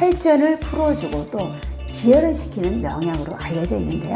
혈전을 풀어주고 또 지혈을 시키는 명약으로 알려져 있는데요.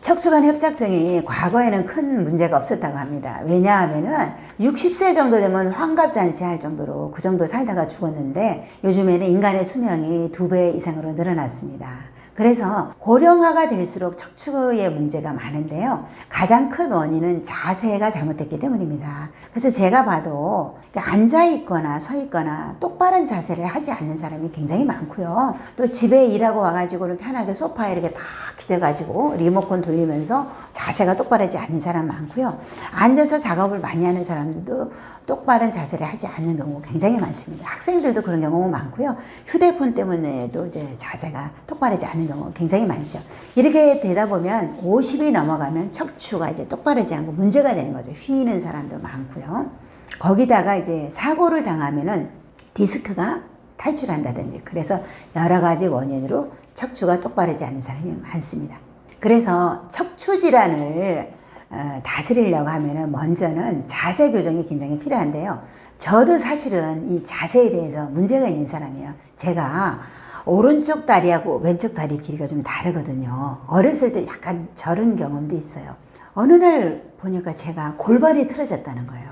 척수관 협착증이 과거에는 큰 문제가 없었다고 합니다. 왜냐하면은 60세 정도 되면 환갑잔치 할 정도로 그 정도 살다가 죽었는데 요즘에는 인간의 수명이 두 배 이상으로 늘어났습니다. 그래서 고령화가 될수록 척추의 문제가 많은데요. 가장 큰 원인은 자세가 잘못됐기 때문입니다. 그래서 제가 봐도 앉아 있거나 서 있거나 똑바른 자세를 하지 않는 사람이 굉장히 많고요. 또 집에 일하고 와가지고는 편하게 소파에 이렇게 다 기대가지고 리모컨 돌리면서 자세가 똑바르지 않는 사람 많고요. 앉아서 작업을 많이 하는 사람들도 똑바른 자세를 하지 않는 경우 굉장히 많습니다. 학생들도 그런 경우가 많고요. 휴대폰 때문에도 이제 자세가 똑바르지 않는 경우 굉장히 많죠. 이렇게 되다 보면 50이 넘어가면 척추가 이제 똑바르지 않고 문제가 되는 거죠. 휘는 사람도 많고요. 거기다가 이제 사고를 당하면은 디스크가 탈출한다든지 그래서 여러 가지 원인으로 척추가 똑바르지 않은 사람이 많습니다. 그래서 척추 질환을 어, 다스리려고 하면은 먼저는 자세 교정이 굉장히 필요한데요. 저도 사실은 이 자세에 대해서 문제가 있는 사람이에요. 제가 오른쪽 다리하고 왼쪽 다리 길이가 좀 다르거든요. 어렸을 때 약간 저런 경험도 있어요. 어느 날 보니까 제가 골반이 틀어졌다는 거예요.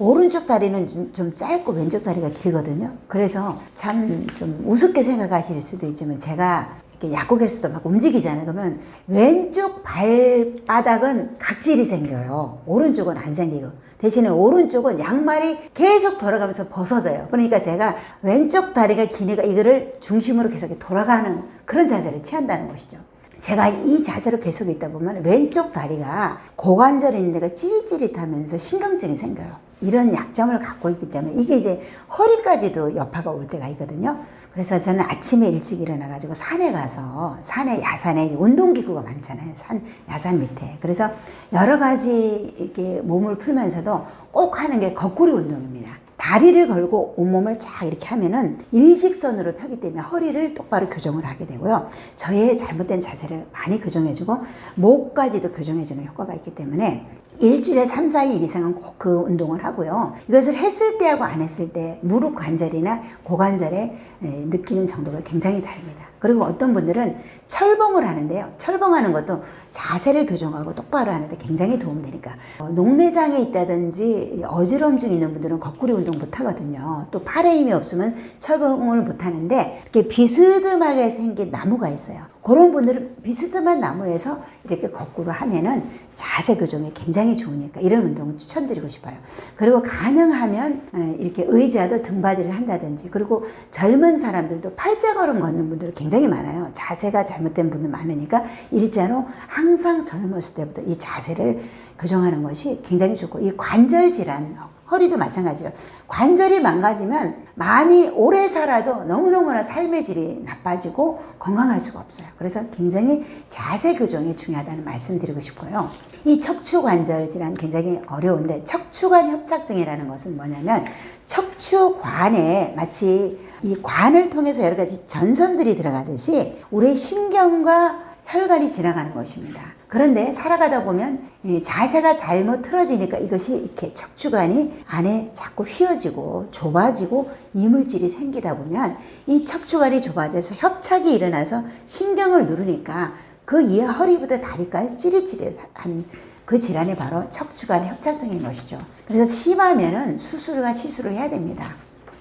오른쪽 다리는 좀, 좀 짧고 왼쪽 다리가 길거든요. 그래서 참 좀 우습게 생각하실 수도 있지만 제가 이렇게 약국에서도 막 움직이잖아요. 그러면 왼쪽 발바닥은 각질이 생겨요. 오른쪽은 안 생기고. 대신에 오른쪽은 양말이 계속 돌아가면서 벗어져요. 그러니까 제가 왼쪽 다리가 기니까 이거를 중심으로 계속 돌아가는 그런 자세를 취한다는 것이죠. 제가 이 자세로 계속 있다 보면 왼쪽 다리가 고관절에 있는 데가 찌릿찌릿하면서 신경증이 생겨요. 이런 약점을 갖고 있기 때문에 이게 이제 허리까지도 여파가 올 때가 있거든요. 그래서 저는 아침에 일찍 일어나가지고 산에 가서 산에 야산에 운동기구가 많잖아요. 산 야산 밑에. 그래서 여러 가지 이렇게 몸을 풀면서도 꼭 하는 게 거꾸리 운동입니다. 다리를 걸고 온몸을 쫙 이렇게 하면은 일직선으로 펴기 때문에 허리를 똑바로 교정을 하게 되고요. 저의 잘못된 자세를 많이 교정해주고 목까지도 교정해주는 효과가 있기 때문에 일주일에 3, 4일 이상은 꼭 그 운동을 하고요. 이것을 했을 때하고 안 했을 때 무릎 관절이나 고관절에 느끼는 정도가 굉장히 다릅니다. 그리고 어떤 분들은 철봉을 하는데요. 철봉하는 것도 자세를 교정하고 똑바로 하는데 굉장히 도움되니까 어, 녹내장에 있다든지 어지럼증 있는 분들은 거꾸리 운동 못 하거든요. 또 팔에 힘이 없으면 철봉을 못 하는데 이렇게 비스듬하게 생긴 나무가 있어요. 그런 분들은 비스듬한 나무에서 이렇게 거꾸로 하면은 자세 교정에 굉장히 좋으니까 이런 운동을 추천드리고 싶어요. 그리고 가능하면 어, 이렇게 의자도 등받이를 한다든지 그리고 젊은 사람들도 팔자 걸음 걷는 분들 굉장히 많아요. 자세가 잘못된 분들 많으니까 일자로 항상 젊었을 때부터 이 자세를 교정하는 것이 굉장히 좋고 이 관절 질환 허리도 마찬가지예요. 관절이 망가지면 많이 오래 살아도 너무너무나 삶의 질이 나빠지고 건강할 수가 없어요. 그래서 굉장히 자세 교정이 중요하다는 말씀을 드리고 싶고요. 이 척추 관절 질환 굉장히 어려운데 척추관 협착증이라는 것은 뭐냐면 척추관에 마치 이 관을 통해서 여러 가지 전선들이 들어가듯이 우리 신경과 혈관이 지나가는 것입니다. 그런데 살아가다 보면 자세가 잘못 틀어지니까 이것이 이렇게 척추관이 안에 자꾸 휘어지고 좁아지고 이물질이 생기다 보면 이 척추관이 좁아져서 협착이 일어나서 신경을 누르니까 그 이하 허리부터 다리까지 찌릿찌릿한 그 질환이 바로 척추관 협착증인 것이죠. 그래서 심하면은 수술과 치수를 해야 됩니다.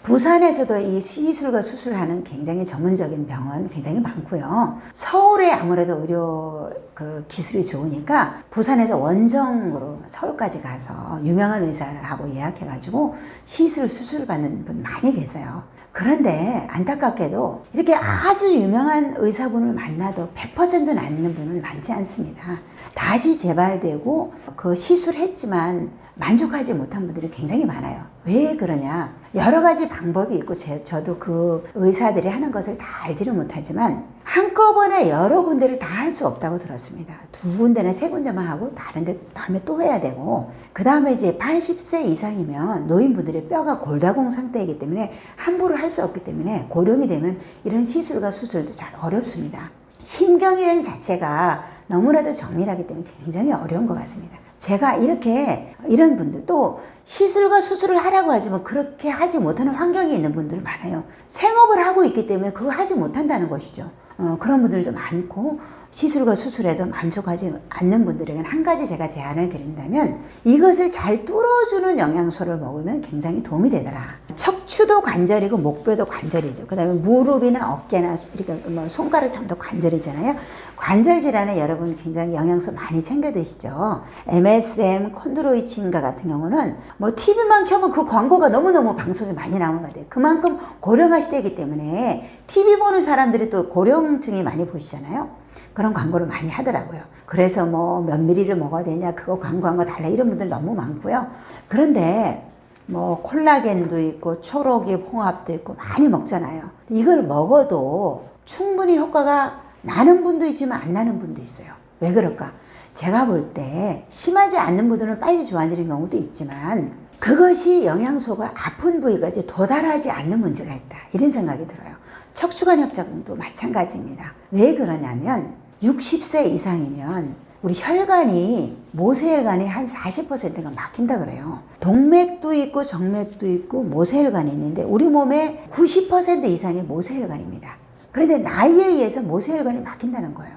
부산에서도 이 시술과 수술하는 굉장히 전문적인 병원 굉장히 많고요. 서울에 아무래도 의료 그 기술이 좋으니까 부산에서 원정으로 서울까지 가서 유명한 의사하고 예약해가지고 시술 수술 받는 분 많이 계세요. 그런데 안타깝게도 이렇게 아주 유명한 의사분을 만나도 100% 낫는 분은 많지 않습니다. 다시 재발되고 그 시술했지만 만족하지 못한 분들이 굉장히 많아요. 왜 그러냐? 여러 가지 방법이 있고 제, 저도 그 의사들이 하는 것을 다 알지는 못하지만 한꺼번에 여러 군데를 다 할 수 없다고 들었습니다. 두 군데나 세 군데만 하고 다른 데 다음에 또 해야 되고 그 다음에 이제 80세 이상이면 노인분들의 뼈가 골다공 상태이기 때문에 함부로 할 수 없기 때문에 고령이 되면 이런 시술과 수술도 잘 어렵습니다. 신경이라는 자체가 너무나도 정밀하기 때문에 굉장히 어려운 것 같습니다. 제가 이렇게 이런 분들 또 시술과 수술을 하라고 하지만 그렇게 하지 못하는 환경에 있는 분들 많아요. 생업을 하고 있기 때문에 그거 하지 못한다는 것이죠. 어, 그런 분들도 많고 시술과 수술에도 만족하지 않는 분들에게는 한 가지 제가 제안을 드린다면 이것을 잘 뚫어주는 영양소를 먹으면 굉장히 도움이 되더라. 척추도 관절이고 목뼈도 관절이죠. 그다음에 무릎이나 어깨나 이렇게 뭐 손가락 전부 관절이잖아요. 관절 질환에 여러분 굉장히 영양소 많이 챙겨 드시죠. MSM, 콘드로이친과 같은 경우는 뭐 TV만 켜면 그 광고가 너무너무 방송에 많이 나오는 것 같아요. 그만큼 고령화 시대이기 때문에 TV 보는 사람들이 또 고령층이 많이 보시잖아요. 그런 광고를 많이 하더라고요. 그래서 뭐 몇 미리를 먹어야 되냐, 그거 광고한 거 달라 이런 분들 너무 많고요. 그런데 뭐 콜라겐도 있고 초록이 홍합도 있고 많이 먹잖아요. 이걸 먹어도 충분히 효과가 나는 분도 있지만 안 나는 분도 있어요. 왜 그럴까? 제가 볼 때 심하지 않는 분들은 빨리 좋아지는 경우도 있지만 그것이 영양소가 아픈 부위까지 도달하지 않는 문제가 있다. 이런 생각이 들어요. 척추관 협착증도 마찬가지입니다. 왜 그러냐면 60세 이상이면 우리 혈관이 모세혈관이 한 40%가 막힌다 그래요. 동맥도 있고 정맥도 있고 모세혈관이 있는데 우리 몸의 90% 이상이 모세혈관입니다. 그런데 나이에 의해서 모세혈관이 막힌다는 거예요.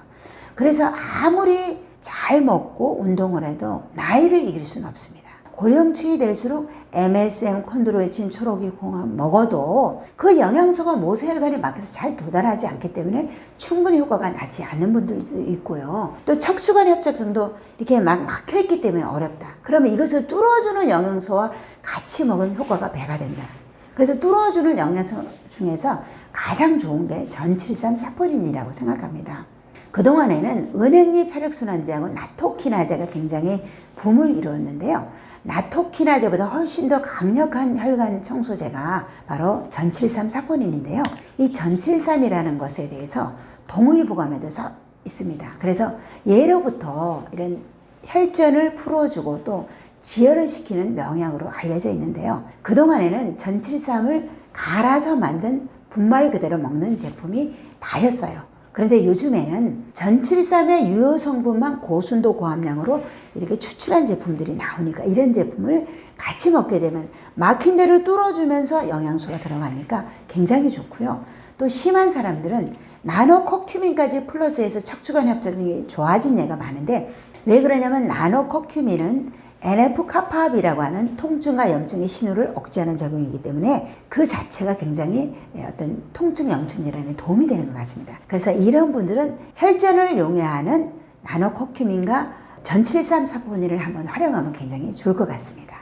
그래서 아무리 잘 먹고 운동을 해도 나이를 이길 수는 없습니다. 고령층이 될수록 MSM, 콘드로이친, 초록이 공합 먹어도 그 영양소가 모세혈관에 막혀서 잘 도달하지 않기 때문에 충분히 효과가 나지 않는 분들도 있고요. 또 척수관 협착증도 이렇게 막 막혀있기 때문에 어렵다. 그러면 이것을 뚫어주는 영양소와 같이 먹으면 효과가 배가 된다. 그래서 뚫어주는 영양소 중에서 가장 좋은 게 전칠삼 사포닌이라고 생각합니다. 그동안에는 은행잎 혈액순환제하고 나토키나제가 굉장히 붐을 이루었는데요. 나토키나제보다 훨씬 더 강력한 혈관 청소제가 바로 전칠삼 사포닌인데요. 이 전칠삼이라는 것에 대해서 동의보감에도 써 있습니다. 그래서 예로부터 이런 혈전을 풀어주고 또 지혈을 시키는 명약으로 알려져 있는데요. 그동안에는 전칠삼을 갈아서 만든 분말 그대로 먹는 제품이 다였어요. 그런데 요즘에는 전칠삼의 유효 성분만 고순도 고함량으로 이렇게 추출한 제품들이 나오니까 이런 제품을 같이 먹게 되면 막힌 데를 뚫어주면서 영양소가 들어가니까 굉장히 좋고요. 또 심한 사람들은 나노코큐민까지 플러스해서 척추관 협착증이 좋아진 예가 많은데 왜 그러냐면 나노코큐민은 NF-카파합이라고 하는 통증과 염증의 신호를 억제하는 작용이기 때문에 그 자체가 굉장히 어떤 통증 염증 질환에 도움이 되는 것 같습니다. 그래서 이런 분들은 혈전을 용해하는 나노코큐민과 전칠삼 사포닌을 한번 활용하면 굉장히 좋을 것 같습니다.